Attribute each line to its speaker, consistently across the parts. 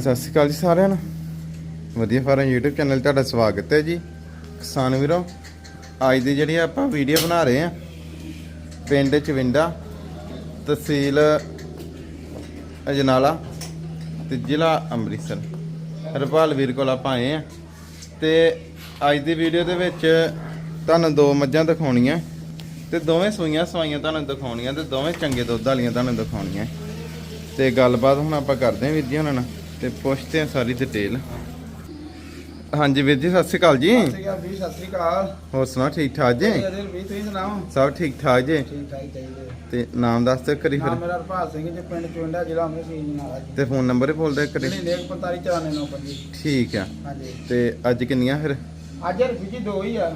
Speaker 1: ਸਤਿ ਸ਼੍ਰੀ ਅਕਾਲ ਜੀ ਸਾਰਿਆਂ ਨੂੰ। ਵਧੀਆ ਫਾਰਮ YouTube ਚੈਨਲ ਤੁਹਾਡਾ ਸਵਾਗਤ ਹੈ ਜੀ। ਕਿਸਾਨ ਵੀਰੋ, ਅੱਜ ਦੀ ਜਿਹੜੀ ਆਪਾਂ ਵੀਡੀਓ ਬਣਾ ਰਹੇ ਆ ਪਿੰਡ ਚਵਿੰਡਾ, ਤਹਿਸੀਲ ਅਜਨਾਲਾ ਤੇ ਜ਼ਿਲ੍ਹਾ ਅੰਮ੍ਰਿਤਸਰ। ਹਰਪਾਲ ਵੀਰ ਕੋਲ ਆਪਾਂ ਆਏ ਆ ਤੇ ਅੱਜ ਦੀ ਵੀਡੀਓ ਦੇ ਵਿੱਚ ਤੁਹਾਨੂੰ ਦੋ ਮੱਝਾਂ ਦਿਖਾਉਣੀਆਂ ਤੇ ਦੋਵੇਂ ਸੂਈਆਂ ਸਵਾਈਆਂ ਤੁਹਾਨੂੰ ਦਿਖਾਉਣੀਆਂ ਤੇ ਦੋਵੇਂ ਚੰਗੇ ਦੁੱਧ ਵਾਲੀਆਂ ਤੁਹਾਨੂੰ ਦਿਖਾਉਣੀਆਂ। ਤੇ ਗੱਲਬਾਤ ਹੁਣ ਆਪਾਂ ਕਰਦੇ ਹਾਂ ਵੀਰ ਜੀ ਉਹਨਾਂ ਨਾਲ। ਤੇ ਪੁੱਛਦੇ ਹਾਂ ਸਾਰੀ ਡਿਟੇਲ ਹਾਂਜੀ ਵੀਰ ਜੀ ਸਤਿ ਸ਼੍ਰੀ ਅਕਾਲ ਜੀ।
Speaker 2: ਸਤਿ ਸ਼੍ਰੀ ਅਕਾਲ ਵੀਰ ਸਤਿ ਸ਼੍ਰੀ ਅਕਾਲ।
Speaker 1: ਹੋਰ ਸੁਣਾ ਠੀਕ ਠਾਕ ਜੀ?
Speaker 2: ਤੁਸੀਂ ਸੁਣਾਓ?
Speaker 1: ਸਭ ਠੀਕ ਠਾਕ ਜੀ।
Speaker 2: ਠੀਕ ਠਾਕ ਚਾਹੀਦੇ
Speaker 1: ਤੇ ਨਾਮ ਦੱਸ ਦਿਓ ਕਰੀ
Speaker 2: ਨਾਮ
Speaker 1: ਫਿਰ।
Speaker 2: ਮੇਰਾ ਹਰਪਾਲ ਸਿੰਘ ਜੀ ਪਿੰਡ ਚੁੰਡਾ ਜ਼ਿਲ੍ਹਾ ਅੰਮ੍ਰਿਤਸਰ ਜੀ ਨਾਲਾ ਜੀ।
Speaker 1: ਤੇ ਫੋਨ ਨੰਬਰ ਹੀ ਬੋਲ ਦਿਓ ਕਰੀ
Speaker 2: ਜਿਹੜੇ ਲੇਖ 4594
Speaker 1: ਠੀਕ ਆ।
Speaker 2: ਹਾਂਜੀ।
Speaker 1: ਤੇ ਅੱਜ ਕਿੰਨੀਆਂ ਫਿਰ?
Speaker 2: ਅੱਜ ਰੁਪਏ ਜੀ ਦੋ ਹੀ ਆ।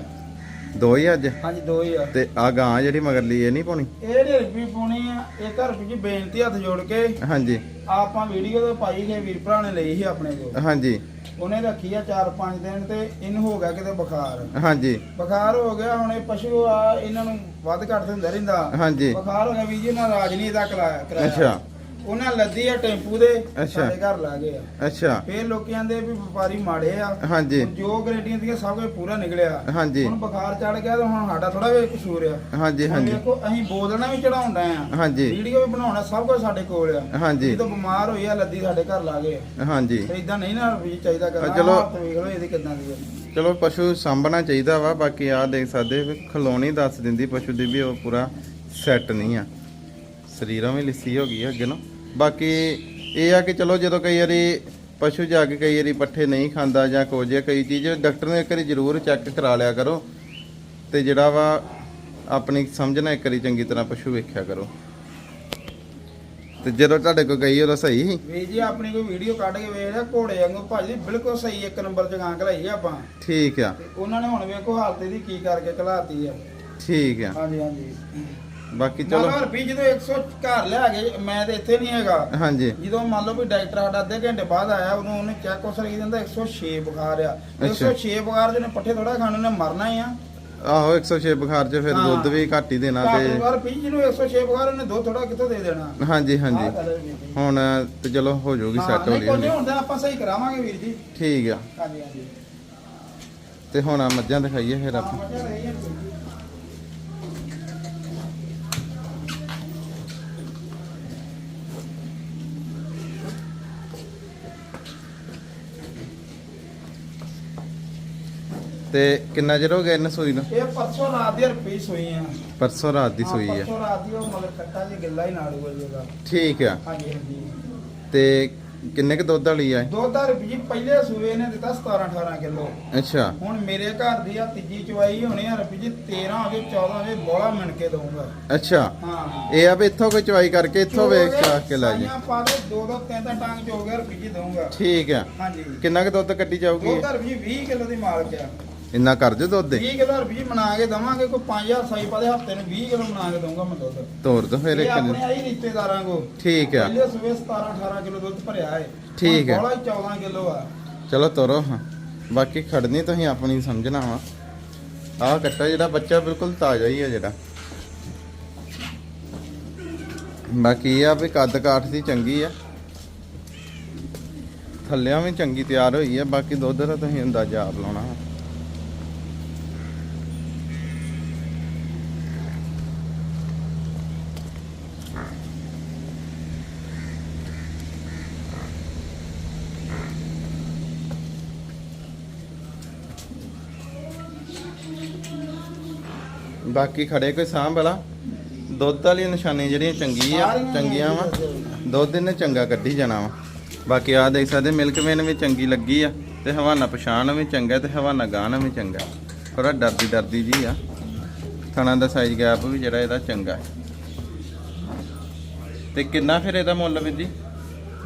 Speaker 1: ਦੋ ਹੀ ਅੱਜ?
Speaker 2: ਹਾਂਜੀ ਦੋ ਹੀ ਆ।
Speaker 1: ਤੇ ਆ ਗਾਂ ਜਿਹੜੀ ਮਗਰਲੀ ਇਹ ਨਹੀਂ ਪਾਉਣੀ?
Speaker 2: ਇਹ ਜਿਹੜੇ ਰੁਪਏ ਪਾਉਣੀ ਆ। ਇਹ ਤਾਂ ਰੁਪਏ ਜੀ ਬੇਨਤੀ ਹੱਥ ਜੋੜ ਕੇ
Speaker 1: ਹਾਂਜੀ।
Speaker 2: ਆਪਾਂ ਵੀਡੀਓ ਤੇ ਪਾਈ ਗਏ ਵੀਰ ਭਰਾ ਨੇ ਲਈ ਸੀ ਆਪਣੇ ਕੋਲ।
Speaker 1: ਹਾਂਜੀ।
Speaker 2: ਉਹਨੇ ਰੱਖੀ ਆ 4-5 ਦਿਨ ਤੇ ਇਹਨੂੰ ਹੋ ਗਿਆ ਕਿਤੇ ਬੁਖਾਰ।
Speaker 1: ਹਾਂਜੀ।
Speaker 2: ਬੁਖਾਰ ਹੋ ਗਿਆ ਹੁਣ ਇਹ ਪਸ਼ੂ ਆ ਇਹਨਾਂ ਨੂੰ ਵੱਧ ਘੱਟ ਦਿੰਦਾ ਰਹਿੰਦਾ।
Speaker 1: ਹਾਂਜੀ।
Speaker 2: ਬੁਖਾਰ ਹੋ ਗਿਆ ਵੀ ਜੀ ਇਹਨਾਂ ਰਾਜ ਨਹੀਂ ਇਹਦਾ ਕਰਾਇਆ।
Speaker 1: ਅੱਛਾ।
Speaker 2: ਉਹਨਾਂ ਲੱਦੀ ਆ ਟੈਂਪੂ ਦੇ। ਸਾਡੇ ਘਰ ਲਾ ਗਏ ਆ।
Speaker 1: ਅੱਛਾ।
Speaker 2: ਫੇਰ ਲੋਕੀ ਆਂਦੇ ਵੀ ਵਪਾਰੀ ਮਾੜੇ ਆ।
Speaker 1: ਹਾਂਜੀ।
Speaker 2: ਹੁਣ ਜੋ ਗਰੰਟੀਆਂ ਦੀਆਂ ਸਭ ਕੁਝ ਪੂਰਾ ਨਿਕਲਿਆ।
Speaker 1: ਹਾਂਜੀ।
Speaker 2: ਹੁਣ ਬੁਖਾਰ ਚੜ ਗਿਆ ਤਾਂ ਹੁਣ ਸਾਡਾ ਥੋੜਾ ਵੀ ਕਸੂਰ ਆ।
Speaker 1: ਹਾਂਜੀ
Speaker 2: ਹੁਣ
Speaker 1: ਹਾਂਜੀ।
Speaker 2: ਵੇਖੋ ਅਸੀਂ ਬੋਲਣਾ ਵੀ ਚੜਾਉਂਦਾ ਆ।
Speaker 1: ਹਾਂਜੀ।
Speaker 2: ਵੀਡੀਓ ਵੀ ਬਣਾਉਣਾ ਸਭ ਕੁਝ ਸਾਡੇ ਕੋਲ ਆ।
Speaker 1: ਹਾਂਜੀ।
Speaker 2: ਜਦੋਂ ਬਿਮਾਰ ਹੋਈ ਆ ਲੱਦੀ ਸਾਡੇ ਘਰ ਲਾ ਗਏ।
Speaker 1: ਹਾਂਜੀ।
Speaker 2: ਇਦਾਂ ਨਹੀਂ ਨਾ ਵੀ ਚਾਹੀਦਾ ਕਰਨਾ
Speaker 1: ਚਲੋ।
Speaker 2: ਵੇਖ ਲਓ ਇਹਦੀ ਕਿਦਾਂ ਦੀ ਆ।
Speaker 1: ਚਲੋ ਪਸ਼ੂ ਸਾਂਭਣਾ ਚਾਹੀਦਾ ਵਾ ਬਾਕੀ ਆ ਦੇਖ ਸਕਦੇ ਵੀ ਖਲੋਣੀ ਦੱਸ ਦਿੰਦੀ ਪਸ਼ੂ ਦੀ ਵੀ ਉਹ ਪੂਰਾ ਸੈੱਟ ਨਹੀਂ ਆ। ਸਰੀਰਾਂ ਵੀ ਲਿੱਸੀ ਹੋ ਗਈ ਆ ਅੱਗੇ ਨੂੰ। ਬਾਕੀ ਇਹ ਆ ਕਿ ਚਲੋ ਜਦੋਂ ਕਈ ਵਾਰੀ ਪਸ਼ੂ ਜਾ ਕੇ ਕਈ ਵਾਰੀ ਪੱਠੇ ਨਹੀਂ ਖਾਂਦਾ ਜਾਂ ਆ ਕਈ ਚੀਜ਼ ਡਾਕਟਰ ਨੂੰ ਇੱਕ ਵਾਰੀ ਜ਼ਰੂਰ ਚੈੱਕ ਕਰਾ ਲਿਆ ਕਰੋ ਤੇ ਜਿਹੜਾ ਵਾ ਆਪਣੀ ਸਮਝਣਾ ਇੱਕ ਵਾਰੀ ਚੰਗੀ ਤਰ੍ਹਾਂ ਪਸ਼ੂ ਵੇਖਿਆ ਕਰੋ। ਤੇ ਜਦੋਂ ਤੁਹਾਡੇ ਕੋਲ ਗਈ ਉਦੋਂ ਸਹੀ
Speaker 2: ਵੀ ਜੀ ਆਪਣੀ ਕੋਈ ਵੀਡੀਓ ਕੱਢ ਕੇ ਵੇਖ ਲਿਆ ਘੋੜੇ ਵਾਂਗੂ ਭਾਜੀ ਬਿਲਕੁਲ ਸਹੀ ਇੱਕ ਨੰਬਰ ਚ ਗਾਂ ਘਲਾਈ ਆ ਆਪਾਂ।
Speaker 1: ਠੀਕ ਆ।
Speaker 2: ਤੇ ਉਹਨਾਂ ਨੇ ਹੁਣ ਵੇਖੋ ਹਾਲਤ ਇਹਦੀ ਕੀ ਕਰਕੇ ਘਲਾਤੀ ਆ।
Speaker 1: ਠੀਕ ਆ।
Speaker 2: ਹਾਂਜੀ ਹਾਂਜੀ।
Speaker 1: ਬਾਕੀ ਚਲੋ।
Speaker 2: ਚਲੋ ਰੁਪਏ ਜਦੋਂ 100 ਘਰ ਲਿਆ ਗਏ ਮੈਂ ਤੇ ਇੱਥੇ ਨਹੀਂ ਹੈਗਾ।
Speaker 1: ਹਾਂਜੀ।
Speaker 2: ਜਦੋਂ ਮੰਨ ਲਓ ਵੀ ਡਾਕਟਰ ਸਾਡਾ ਅੱਧੇ ਘੰਟੇ ਬਾਅਦ ਆਇਆ ਉਦੋਂ ਉਹਨੇ ਚੈੱਕ ਉਸ ਲਈ ਦਿੰਦਾ 106 ਬੁਖਾਰ ਆ।
Speaker 1: ਅੱਛਾ।
Speaker 2: 106 ਬੁਖਾਰ ਜਿਹਨੇ ਪੱਠੇ ਥੋੜਾ ਖਾਣ ਉਹਨੇ ਮਰਨਾ ਹੀ ਆ।
Speaker 1: ਆਹੋ 106 ਬੁਖਾਰ ਚ ਫਿਰ
Speaker 2: ਹਾਂ।
Speaker 1: ਦੁੱਧ ਵੀ ਘੱਟ ਹੀ ਦੇਣਾ ਤੇ
Speaker 2: ਘਰ ਰੁਪਏ ਜਿਹਨੂੰ 106 ਬੁਖਾਰ ਉਹਨੇ ਦੋ ਥੋੜਾ ਕਿੱਥੋਂ ਦੇ ਦੇਣਾ?
Speaker 1: ਹਾਂਜੀ ਹਾਂਜੀ।
Speaker 2: ਹੈ।
Speaker 1: ਹੁਣ ਤੇ ਚਲੋ ਹੋ ਜਾਊਗੀ
Speaker 2: ਹਾਂ,
Speaker 1: ਸੈੱਟ
Speaker 2: ਕੋਈ
Speaker 1: ਹੌਲੀ
Speaker 2: ਨਹੀਂ ਹੁੰਦਾ ਆਪਾਂ ਸਹੀ ਕਰਾਵਾਂਗੇ ਵੀਰ ਜੀ।
Speaker 1: ਠੀਕ ਆ।
Speaker 2: ਹਾਂਜੀ ਹਾਂਜੀ।
Speaker 1: ਤੇ ਹੁਣ ਆ ਮੱਝਾਂ ਦਿਖਾਈਏ ਫਿਰ
Speaker 2: ਹਾਂ,
Speaker 1: ਆਪਾਂ
Speaker 2: ਮਜ਼ਾ ਰਹੀ ਹੈ ਵੀਰ ਜੀ।
Speaker 1: ਤੇ ਕਿੰਨਾ ਚਿਰ ਹੋ ਗਿਆ ਇਹਨੂੰ ਸੂਈ ਨੂੰ?
Speaker 2: ਇਹ ਪਰਸੋਂ ਰਾਤ ਦੀ ਰੁਪਏ ਸੋਈ ਆ।
Speaker 1: ਪਰਸੋਂ ਰਾਤ ਦੀ
Speaker 2: ਹਾਂ,
Speaker 1: ਸੂਈ ਆ।
Speaker 2: ਪਰਸੋਂ ਰਾਤ ਦੀ ਉਹ ਮਗਰ ਕੱਟਾ ਜੀ ਗਿੱਲਾ ਹੀ ਨਾਲ ਹੋਏਗਾ
Speaker 1: ਠੀਕ ਆ।
Speaker 2: ਹਾਂਜੀ ਹਾਂਜੀ।
Speaker 1: ਤੇ ਕਿੰਨੇ ਕ ਦੁੱਧ ਵਾਲੀ ਆ ਇਹ?
Speaker 2: ਦੋ ਤਾਂ ਰੁਪਏ ਪਹਿਲੇ ਸੂਏ ਨੇ ਦਿੱਤਾ 17 18 ਕਿਲੋ।
Speaker 1: ਅੱਛਾ।
Speaker 2: ਹੁਣ ਮੇਰੇ ਘਰ ਦੀ ਆ ਤੀਜੀ ਚਵਾਈ ਹੋਣੀ ਆ ਰੁਪਏ 13 ਆ ਗਏ 14 ਆ ਗਏ ਬੋਲਾ ਮਿਣ ਕੇ ਦਊਂਗਾ।
Speaker 1: ਅੱਛਾ।
Speaker 2: ਹਾਂ
Speaker 1: ਇਹ ਆ ਵੀ ਇੱਥੋਂ ਕੋਈ ਚਵਾਈ ਕਰਕੇ ਇੱਥੋਂ ਵੇਖ ਚਾਹ ਕੇ ਲੈ ਜੀ
Speaker 2: ਸਾਈਆਂ ਪਾ ਦੇ ਦੋ ਦੋ ਤਿੰਨ ਤਿੰਨ ਟਾਂਗ ਚ ਹੋ ਗਿਆ ਰੁਪਏ ਦਊਂਗਾ।
Speaker 1: ਠੀਕ ਆ।
Speaker 2: ਹਾਂਜੀ।
Speaker 1: ਕਿੰਨਾ ਕ ਦੁੱਧ ਕੱਢੀ ਜਾਊਗੀ?
Speaker 2: ਤਾਂ ਰੁਪਏ 20 ਕਿਲੋ ਦੀ ਮਾਲਕ ਆ।
Speaker 1: ਇੰਨਾ ਕਰ ਜੋ ਦੁੱਧ ਦੇ
Speaker 2: 20 ਕਿਲੋ ਰੁਪਏ ਬਣਾ ਕੇ ਦਵਾਂਗੇ ਕੋਈ 5000 ਸਾਈ ਪਾ ਦੇ ਹਫ਼ਤੇ ਨੂੰ 20 ਕਿਲੋ ਬਣਾ ਕੇ ਦਊਂਗਾ ਮੈਂ ਦੁੱਧ।
Speaker 1: ਤੋਰ ਦੋ ਫਿਰ
Speaker 2: ਇਹ
Speaker 1: ਇੱਕ
Speaker 2: ਆਪਣੇ ਆਈ ਰਿਸ਼ਤੇਦਾਰਾਂ ਕੋ
Speaker 1: ਠੀਕ ਆ।
Speaker 2: ਪਹਿਲੇ ਸਵੇਰ 17 18 ਕਿਲੋ ਦੁੱਧ ਭਰਿਆ ਹੈ
Speaker 1: ਠੀਕ ਹੈ।
Speaker 2: ਬੋਲਾ 14 ਕਿਲੋ ਆ।
Speaker 1: ਚਲੋ ਤੋਰੋ ਹਾਂ। ਬਾਕੀ ਖੜਨੀ ਤੁਸੀਂ ਆਪਣੀ ਸਮਝਣਾ ਵਾ। ਆਹ ਕੱਟਾ ਜਿਹੜਾ ਬੱਚਾ ਬਿਲਕੁਲ ਤਾਜ਼ਾ ਹੀ ਆ ਜਿਹੜਾ। ਬਾਕੀ ਇਹ ਆ ਵੀ ਕੱਦ ਕਾਠ ਦੀ ਚੰਗੀ ਆ। ਥੱਲਿਆਂ ਵੀ ਚੰਗੀ ਤਿਆਰ ਹੋਈ ਆ ਬਾਕੀ ਦੁੱਧ ਦਾ ਤੁਸੀਂ ਅੰਦਾਜ਼ਾ ਆਪ ਲਾਉਣਾ ਬਾਕੀ ਖੜੇ ਕੋਈ ਸਾਂਭ ਵਾਲਾ? ਦੁੱਧ ਵਾਲੀ ਨਿਸ਼ਾਨੀ ਜਿਹੜੀਆਂ ਚੰਗੀ ਆ ਚੰਗੀਆਂ ਵਾ। ਦੁੱਧ ਇਹਨੇ ਚੰਗਾ ਕੱਢੀ ਜਾਣਾ ਵਾ। ਬਾਕੀ ਆ ਦੇਖ ਸਕਦੇ ਮਿਲਕ ਵੇਨ ਵੀ ਚੰਗੀ ਲੱਗੀ ਆ ਤੇ ਹਵਾਨਾ ਪਛਾਣ ਵੀ ਚੰਗਾ ਤੇ ਹਵਾਨਾ ਗਾਨ ਵੀ ਚੰਗਾ। ਥੋੜਾ ਡਰਦੀ ਡਰਦੀ ਜੀ ਆ। ਥਣਾ ਦਾ ਸਾਈਜ਼ ਗੈਪ ਵੀ ਜਿਹੜਾ ਇਹਦਾ ਚੰਗਾ ਹੈ। ਤੇ ਕਿੰਨਾ ਫਿਰ ਇਹਦਾ ਮੁੱਲ ਵੀ ਜੀ?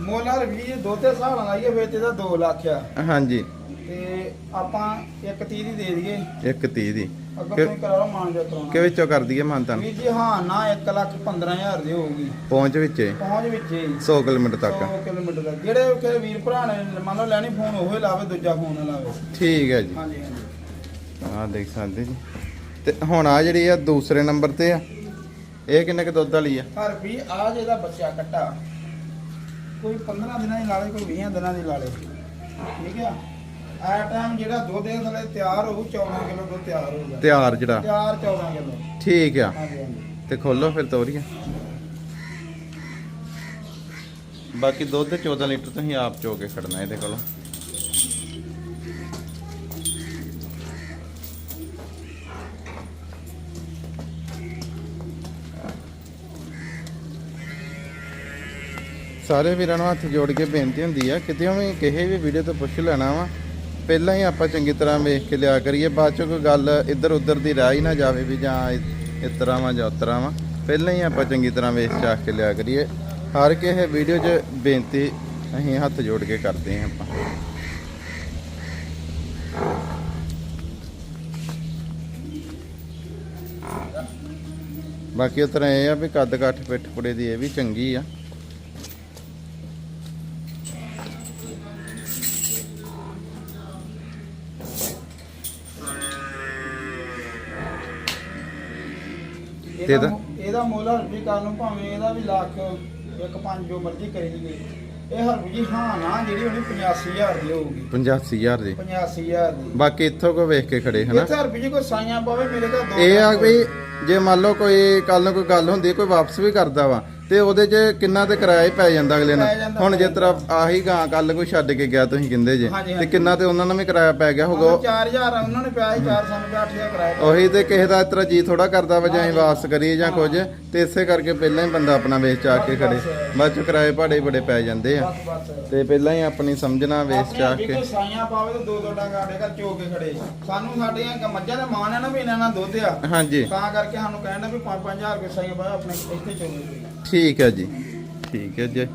Speaker 2: ਮੋਲਾ ਰੁਪਏ ਦੋ ਤੇ ਹਿਸਾਬ ਨਾਲ ਲਾਈਏ ਫਿਰ ਤੇ ਇਹਦਾ 2 ਲੱਖ ਆ।
Speaker 1: ਹਾਂਜੀ।
Speaker 2: ਤੇ ਆਪਾਂ 1 30 ਦੀ ਦੇ ਦਈਏ।
Speaker 1: ਇੱਕ 30 ਦੀ।
Speaker 2: ਅੱਗੋਂ
Speaker 1: ਕਿ-
Speaker 2: ਮਾਨ
Speaker 1: ਕਿ ਵਿੱਚੋਂ ਕਰ ਦਈਏ ਮਾਨਤਨ
Speaker 2: ਵੀਰ ਜੀ ਹਾਂ ਨਾ 1 ਲੱਖ 15000 ਦੀ ਹੋਊਗੀ।
Speaker 1: ਪਹੁੰਚ ਵਿੱਚੇ
Speaker 2: ਪਹੁੰਚ ਵਿੱਚ ਹੀ
Speaker 1: 100 ਕਿਲੋਮੀਟਰ ਤੱਕ।
Speaker 2: 100 ਕਿਲੋਮੀਟਰ ਦਾ ਜਿਹੜੇ ਕਿ ਵੀਰ ਭਰਾ ਨੇ ਮੰਨ ਲਓ ਲੈਣੀ ਫੋਨ ਉਹੀ ਲਾਵੇ ਦੂਜਾ ਫੋਨ ਨਾ ਲਾਵੇ।
Speaker 1: ਠੀਕ ਹੈ ਜੀ।
Speaker 2: ਹਾਂਜੀ ਹਾਂਜੀ।
Speaker 1: ਆਹ ਦੇਖ ਸਕਦੇ ਜੀ। ਤੇ ਹੁਣ ਆ ਜਿਹੜੀ ਆ ਦੂਸਰੇ ਨੰਬਰ ਤੇ ਆ ਇਹ ਕਿੰਨੇ ਕ ਦੁੱਧ ਵਾਲੀ ਆ?
Speaker 2: ਹਰ ਵੀ ਆ ਜਿਹਦਾ ਬੱਚਾ ਕੱਟਾ ਕੋਈ 15 ਦਿਨਾਂ ਦੀ ਲਾ ਲੇ ਕੋਈ 20 ਦਿਨਾਂ ਦੀ ਲਾ ਲੇ। ਠੀਕ ਆ? ਆ ਟਾਈਮ ਜਿਹੜਾ ਦੁੱਧ ਦੇ ਥਲੇ ਤਿਆਰ ਹੋਊ 14 ਕਿਲੋ ਦੁੱਧ ਤਿਆਰ ਹੋਊਗਾ।
Speaker 1: ਤਿਆਰ ਜਿਹੜਾ?
Speaker 2: ਤਿਆਰ 14 ਕਿਲੋ।
Speaker 1: ਠੀਕ ਆ।
Speaker 2: ਹਾਂਜੀ ਹਾਂਜੀ।
Speaker 1: ਤੇ ਖੋਲੋ ਫਿਰ ਤੋਰੀਆਂ। ਬਾਕੀ ਦੁੱਧ 14 ਲੀਟਰ ਤੁਸੀਂ ਆਪ ਚੋ ਕੇ ਖੜਨਾ ਇਹਦੇ ਕੋਲੋਂ। ਸਾਰੇ ਵੀਰਾਂ ਨੂੰ ਹੱਥ ਜੋੜ ਕੇ ਬੇਨਤੀ ਹੁੰਦੀ ਆ ਕਿਤੇ ਵੀ ਕਿਸੇ ਵੀ ਵੀਡੀਓ ਤੋਂ ਪੁੱਛ ਲੈਣਾ ਵਾ ਪਹਿਲਾਂ ਹੀ ਆਪਾਂ ਚੰਗੀ ਤਰ੍ਹਾਂ ਵੇਖ ਕੇ ਲਿਆ ਕਰੀਏ। ਬਾਅਦ ਚੋਂ ਕੋਈ ਗੱਲ ਇੱਧਰ ਉੱਧਰ ਦੀ ਰਹਿ ਹੀ ਨਾ ਜਾਵੇ ਵੀ ਜਾਂ ਇ- ਇਸ ਤਰ੍ਹਾਂ ਵਾ ਜਾਂ ਉਸ ਤਰ੍ਹਾਂ ਵਾ। ਪਹਿਲਾਂ ਹੀ ਆਪਾਂ ਚੰਗੀ ਤਰ੍ਹਾਂ ਵੇਖ ਚਾਖ ਕੇ ਲਿਆ ਕਰੀਏ। ਹਰ ਕਿਸੇ ਵੀਡੀਓ 'ਚ ਬੇਨਤੀ ਅਸੀਂ ਹੱਥ ਜੋੜ ਕੇ ਕਰਦੇ ਹਾਂ ਆਪਾਂ। ਬਾਕੀ ਉਸ ਤਰ੍ਹਾਂ ਇਹ ਆ ਵੀ ਕੱਦ ਕੱਠ ਪਿੱਠ ਪੁੜੇ ਦੀ ਇਹ ਵੀ ਚੰਗੀ ਆ।
Speaker 2: ਇਹਦਾ
Speaker 1: ਇਹਦਾ?
Speaker 2: ਮੁ- ਇਹਦਾ ਮੁੱਲ ਹਰਬੀ ਕਰਨ ਨੂੰ ਭਾਵੇਂ ਇਹਦਾ ਵੀ ਲੱਖ ਇੱਕ ਪੰਜ ਜੋ ਮਰਜ਼ੀ ਕਰੀ ਗਈ ਇਹ ਹਰਬੀ ਜੀ ਹਾਂ ਨਾ ਜਿਹੜੀ ਉਹਨੇ 85000 ਦੀ ਹੋਊਗੀ।
Speaker 1: 85000 ਦੀ।
Speaker 2: 85000 ਦੀ।
Speaker 1: ਬਾਕੀ ਇੱਥੋਂ ਕੋ ਵੇਖ ਕੇ ਖੜੇ ਹਨਾ?
Speaker 2: ਇੱਥੇ ਹਰਬੀ ਜੀ ਕੋਈ ਸਾਈਆਂ ਪਵੇ ਮੇਰੇ ਕੋਲ ਦੋ
Speaker 1: ਇਹ ਆ ਵੀ ਜੇ ਮੰਨ ਲਓ ਕੋਈ ਕੱਲ ਨੂੰ ਕੋਈ ਗੱਲ ਹੁੰਦੀ ਕੋਈ ਵਾਪਸ ਵੀ ਕਰਦਾ ਵਾ ਤੇ ਉਹਦੇ 'ਚ ਕਿੰਨਾ ਤੇ ਕਿਰਾਇਆ ਹੀ ਪੈ ਜਾਂਦਾ ਅਗਲੇ
Speaker 2: ਪੈ
Speaker 1: ਨਾਲ
Speaker 2: ਜਾਂਦਾ,
Speaker 1: ਹੁਣ ਜੇ
Speaker 2: ਪੈ
Speaker 1: ਤਰ੍ਹਾਂ ਆਹੀ ਗਾਂ ਕੱਲ ਕੋਈ ਛੱਡ ਕੇ ਗਿਆ ਤੁਸੀਂ ਕਹਿੰਦੇ ਜੇ
Speaker 2: ਹਾਂਜੀ,
Speaker 1: ਤੇ
Speaker 2: ਹਾਂਜੀ।
Speaker 1: ਕਿੰਨਾ ਤੇ ਉਹਨਾਂ ਨੂੰ ਵੀ ਕਿਰਾਇਆ ਪੈ ਗਿਆ ਹੋਊਗਾ?
Speaker 2: 4000 ਉਹਨਾਂ ਨੇ ਪਿਆ ਸੀ 4 ਸਾਨੂੰ 8000 ਕਰਾਇਆ
Speaker 1: ਉਹੀ ਤੇ ਕਿਸੇ ਦਾ ਇਸ ਤਰ੍ਹਾਂ ਜੀ ਥੋੜਾ ਕਰਦਾ ਵਾ ਜਾਂ ਅਸੀਂ ਵਾਪਸ ਕਰੀਏ ਜਾਂ ਕੁਝ ਤੇ ਇਸੇ ਕਰਕੇ ਪਹਿਲਾਂ ਹੀ ਬੰਦਾ ਆਪਣਾ ਵੇਚ ਚਾ ਕੇ ਖੜੇ। ਬਾਅਦ ਚ ਕਿਰਾਏ ਭਾੜੇ ਬੜੇ ਪੈ ਜਾਂਦੇ ਆ।
Speaker 2: ਬਸ ਬਸ।
Speaker 1: ਤੇ ਪਹਿਲਾਂ ਹੀ ਆਪਣੀ ਸਮਝਣਾ ਵੇਚ
Speaker 2: ਆਪਣੇ ਅੱਗੇ
Speaker 1: ਕੇ।
Speaker 2: ਕੋਈ ਸਾਈਆਂ ਪਾਵੇ ਤੇ ਦੋ ਦੋ ਡੰਗ ਆਡੇ ਘਰ ਚੋ ਕੇ ਖੜੇ। ਸਾਨੂੰ ਸਾਡੀਆਂ ਕ- ਮੱਝਾਂ ਦੇ ਮਾਨ ਆ ਨਾ ਵੀ ਇਹਨਾਂ ਨਾਲ ਦੁੱਧ ਆ।
Speaker 3: ਹਾਂਜੀ।
Speaker 2: ਤਾਂ ਕਰਕੇ ਸਾਨੂੰ ਕਹਿਣਾ ਵੀ 5-5000 ਰੁਪਏ ਸਾਈਆਂ ਪਾਵੇ ਆਪਣੇ ਇੱਥੇ ਚੋਵੇ
Speaker 1: ਠੀਕ ਹੈ ਜੀ। ਠੀਕ ਹੈ ਜੀ।